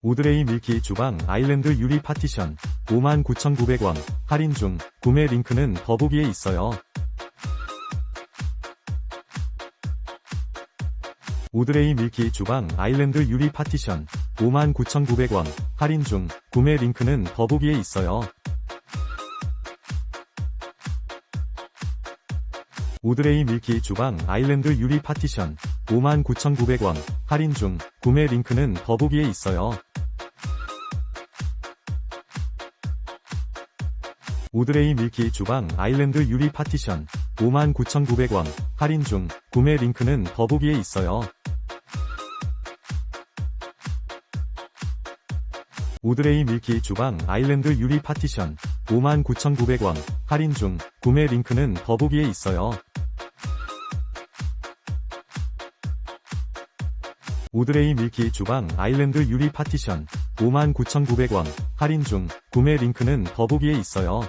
오드레이 밀키 주방 아일랜드 유리 파티션 59,900원 할인 중 구매 링크는 더보기에 있어요. 오드레이 밀키 주방 아일랜드 유리 파티션 59,900원 할인 중 구매 링크는 더보기에 있어요. 오드레이 밀키 주방 아일랜드 유리 파티션 59,900원 할인 중 구매 링크는 더보기에 있어요. 오드레이 밀키 주방 아일랜드 유리 파티션 59,900원 할인 중 구매 링크는 더보기에 있어요. 오드레이 밀키 주방 아일랜드 유리 파티션 59,900원 할인 중 구매 링크는 더보기에 있어요. 오드레이 밀키 주방 아일랜드 유리 파티션 59,900원 할인 중 구매 링크는 더보기에 있어요.